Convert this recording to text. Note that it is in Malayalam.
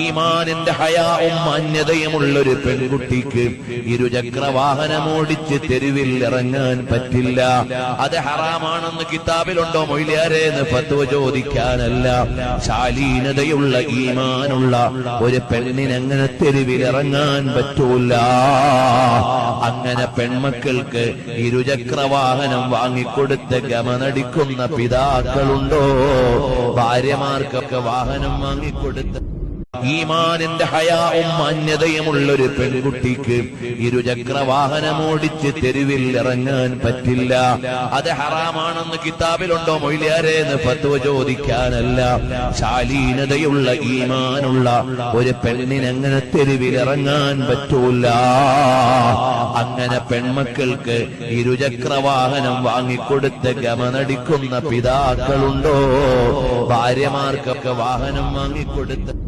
ഈമാനിന്റെ ഹയാവും മാന്യതയുമുള്ള ഒരു പെൺകുട്ടിക്ക് ഇരുചക്ര വാഹനമോടിച്ച് തെരുവിൽ ഇറങ്ങാൻ പറ്റില്ല. അത് ഹറാമാണെന്ന് കിതാബിലുണ്ടോ മൊയ്ലിയാരെ എന്ന് പത്തുവ ചോദിക്കാനല്ല. ശാലീനതയുള്ള ഈമാനുള്ള ഒരു പെണ്ണിന് അങ്ങനെ തെരുവിൽ ഇറങ്ങാൻ പറ്റൂല. അങ്ങനെ പെൺമക്കൾക്ക് ഇരുചക്ര വാഹനം വാങ്ങിക്കൊടുത്ത് ഗമനടിക്കുന്ന പിതാക്കളുണ്ടോ? ഭാര്യമാർക്കൊക്കെ വാഹനം വാങ്ങിക്കൊടുത്ത് ഈമാനിന്റെ ഹയാവും മാന്യതയുമുള്ള ഒരു പെൺകുട്ടിക്ക് ഇരുചക്ര വാഹനമോടിച്ച് തെരുവിൽ ഇറങ്ങാൻ പറ്റില്ല. അത് ഹറാമാണെന്ന് കിതാബിലുണ്ടോ മൊയ്ലിയാരെ എന്ന് ഫത്വ ചോദിക്കാനല്ല. ശാലീനതയുള്ള ഈമാനുള്ള ഒരു പെണ്ണിനങ്ങനെ തെരുവിൽ ഇറങ്ങാൻ പറ്റൂല. അങ്ങനെ പെൺമക്കൾക്ക് ഇരുചക്ര വാഹനം വാങ്ങിക്കൊടുത്ത് ഗമനടിക്കുന്ന പിതാക്കളുണ്ടോ? ഭാര്യമാർക്കൊക്കെ വാഹനം വാങ്ങിക്കൊടുത്ത്